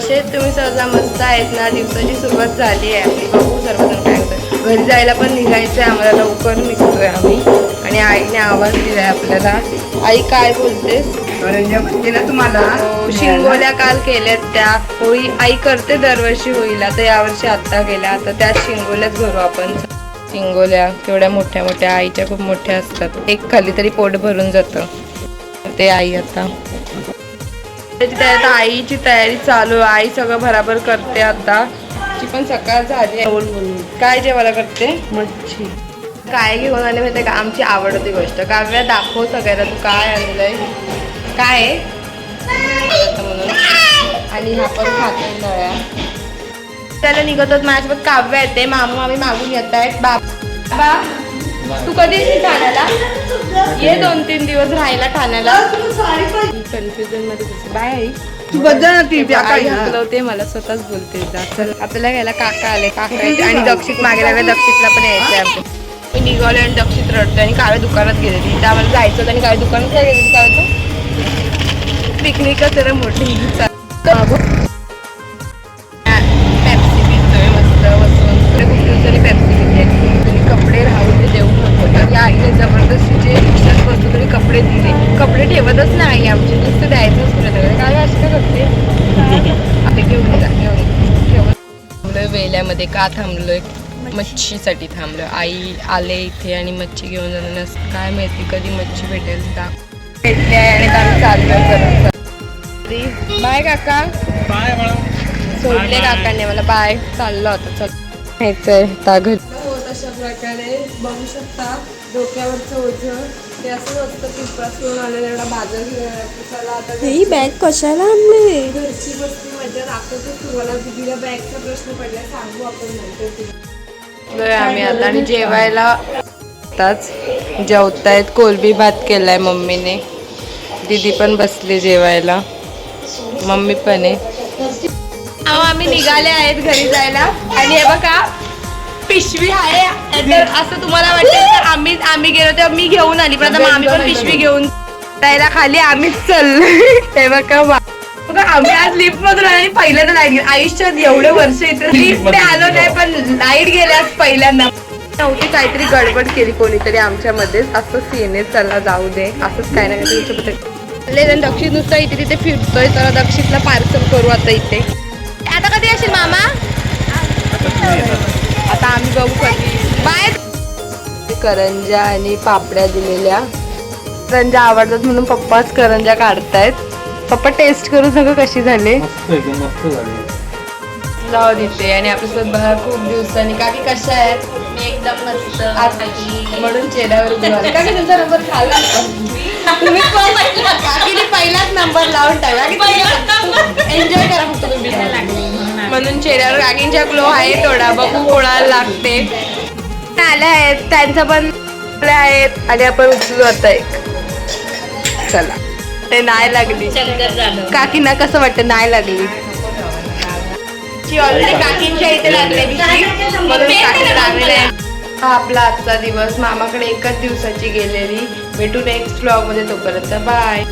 चला मस्त आहेत ना दिवसाची सुरुवात झाली आहे. आपली बघू सर्वजण काय होतं घरी जायला पण निघायचं आहे आम्हाला लवकर निघतोय आम्ही. आणि आईने आवाज दिलाय आपल्याला. आई काय बोलतेस म्हणते ना तुम्हाला. हो, शिंगोल्या काल केल्यात त्या. होळी आई करते दरवर्षी होळीला तर यावर्षी आता केल्या. आता त्याच शिंगोल्याच भरू आपण. शिंगोल्या केवढ्या मोठ्या मोठ्या आईच्या खूप मोठ्या असतात. एक खाली तरी पोट भरून जातं. ते आई आता. त्याची तयारी आता आईची तयारी चालू आहे. आई सगळं बराबर करते आता. ती पण सकाळ झाली. काय जेवायला करते? मच्छी. काय घेऊन आले माहिती का? आमची आवडती गोष्ट. काव्या दाखव सगळ्याला तू काय आणलंय. काय म्हणून आणि हा पण खातो नळ्या. त्याला निघत होत. माझ्यासोबत काव्य येते. मामा मामी मागून येत आहेत बाबा. तू कधी येशील ठाण्याला? ये दोन तीन दिवस राहायला ठाण्याला. कन्फ्युजनमध्ये बाय आई. तू बद्दल ना ती त्या आई काही हकलवते मला स्वतःच बोलते. जा. चल. आपल्याला घ्यायला काका आले. काका यायचे आणि दक्षित मागे लागले. दक्षितला पण यायचंय आमच्या मी निघाले आणि दक्षित रडतोय आणि काव्या दुकानात गेलेली तर आम्हाला जायचं होतं आणि काय दुकानात काय गेलेली काय पिकनिकच आहे रे मोठी. जबरदस्तीचे रिक्षात बसतो तरी कपडे दिले. कपडे ठेवतच नाही आमचे नुसतं द्यायचंच पुढे काय अशी काय करते? आता घेऊन जा घेऊन ठेवत थांबलोय वेल्यामध्ये का थांबलोय? मच्छीसाठी थांबलोय. आई आले इथे आणि मच्छी घेऊन जाणार नस काय माहिती कधी मच्छी भेटेल आहे आणि आता आम्ही चाललोय परत. बाय काका. सोडले काकाने मला. बाय. चाललो होता चल. आता घरी. अशा प्रकारे बघू शकता. डोक्यावरचं ओझं ते असं असतं पिंपळासून आलेलं एवढा बाजार आता ही बॅग कशाला आणली? घरची बसली मजा दाखवतो तुम्हाला दिदीला बॅगचा प्रश्न पडला सांगू आपण नंतर आम्ही आता आणि जेवायला आताच जेवतायत कोलबी भात केलाय मम्मीने. दीदी पण बसली जेवायला. मम्मी पण आहे. अहो, आम्ही निघाले आहेत घरी जायला. आणि हे बघा पिशवी आहे. तर असं तुम्हाला वाटेल तर आम्ही आम्ही गेलो तेव्हा मी घेऊन आली. पण आता आम्ही पण पिशवी घेऊन जायला खाली आम्हीच चाललो हे वा- बघा आम्ही आज लिफ्ट मधून आलो आणि पहिल्यांदा लाइट गेली आयुष्यात एवढे वर्ष इथे लिफ्ट आलो नाही पण लाइट गेल्यास पहिल्यांदा. नव्हती काहीतरी गडबड केली कोणीतरी आमच्यामध्ये असं सीने चला जाऊ दे. असंच काय ना काहीतरी दक्षिण नुसतं इथे तिथे फिरतोय. तर दक्षिणला पार्सल करू आता इथे. आता कधी असेल मामा? आता आम्ही बघू कधी. बाय. करंजा आणि पापड्या दिलेल्या. करंजा आवडतात म्हणून पप्पाच करंजा काढतायत. पप्पा टेस्ट करू सगळं कशी झाले? मस्त एकदम मस्त झाली. जाऊ देते आणि आपल्यासोबत बघा खूप दिवसांनी. काकी कशा आहेत? एकदम मस्त. आज- म्हणून चेहऱ्यावर glow आला. काकी तुमचा नंबर खाला तुम्ही पण काकीने पहिलाच नंबर लावून टाकला. एन्जॉय करा. म्हणून चेहऱ्यावर काकींच्या ग्लो आहे थोडा बघू कोणाला लागते. आले आहेत त्यांचं पण आले आहेत आणि आपण उचलू आता एक. चला. ते नाही लागली. शंकर झालं काकींना कसं वाटतं? नाही लागली. ऑलरेडी काकींच्या इथे लागलेली म्हणून काकी लागली. हा आपला आजचा दिवस. मामाकडे एकच दिवसाची गेलेली. भेटू नेक्स्ट ब्लॉगमध्ये तोपर्यंत. बाय